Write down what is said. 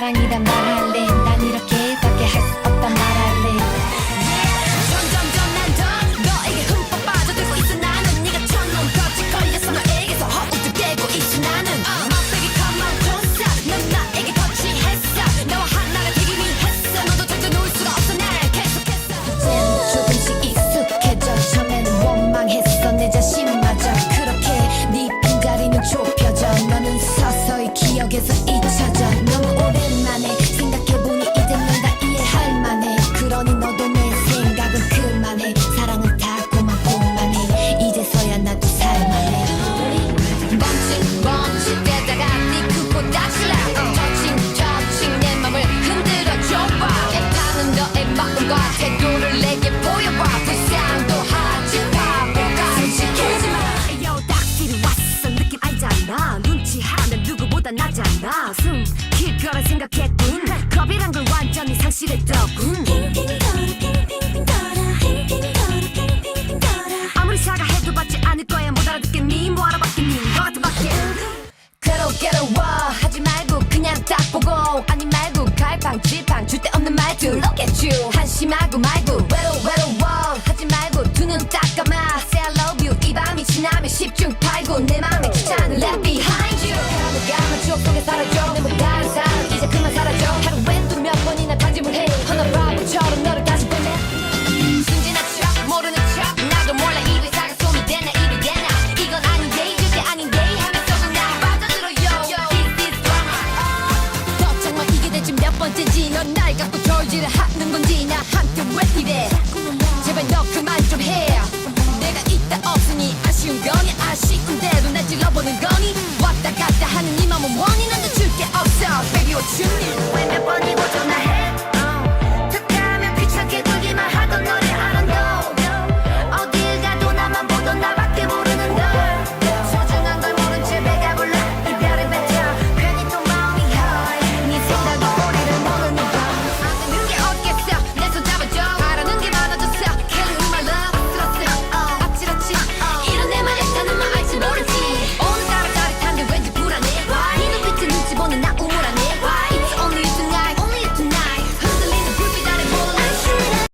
사랑이란 말할래? 난 이렇게밖에 할 수 없단 말할래. 점점점 난더 너에게 흠뻑 빠져들고 있어. 나는 네가 천놈 거짓 걸려서 너에게서 허우적대고 있어. 나는 uh, come on closer. 넌 나에게 거치했어. 나와 하나가 되기 위했어 너도 절대 놓을 수가 없어. 날 계속했어 이젠 조금씩 익숙해져. 처음에는 원망했어. 내 자신마저. 그렇게 네 빈자리는 좁혀져. 너는 서서히 기억에서 잊 거라 생각했군. 겁이란 걸 완전히 상실했더군. 아무리 사과해도 받지 않을 거야. 못 알아듣겠니? 뭐 알아봤겠니? 너 같은 밖에. 괴로워. 하지 말고 그냥 딱 보고. 아니 말고 갈팡 질팡. 줄데 없는 말투 Look at you. 한심하고 말고 날 갖고 절지를 하는 건지 나한테 왜 이래? 제발 너 그만 좀 해. 내가 있다 없으니 아쉬운 거니? 아쉬운 대로 날 찔러보는 거니? 왔다 갔다 하는 이 맘은 원인은 늦출 게 없어. Baby what you need?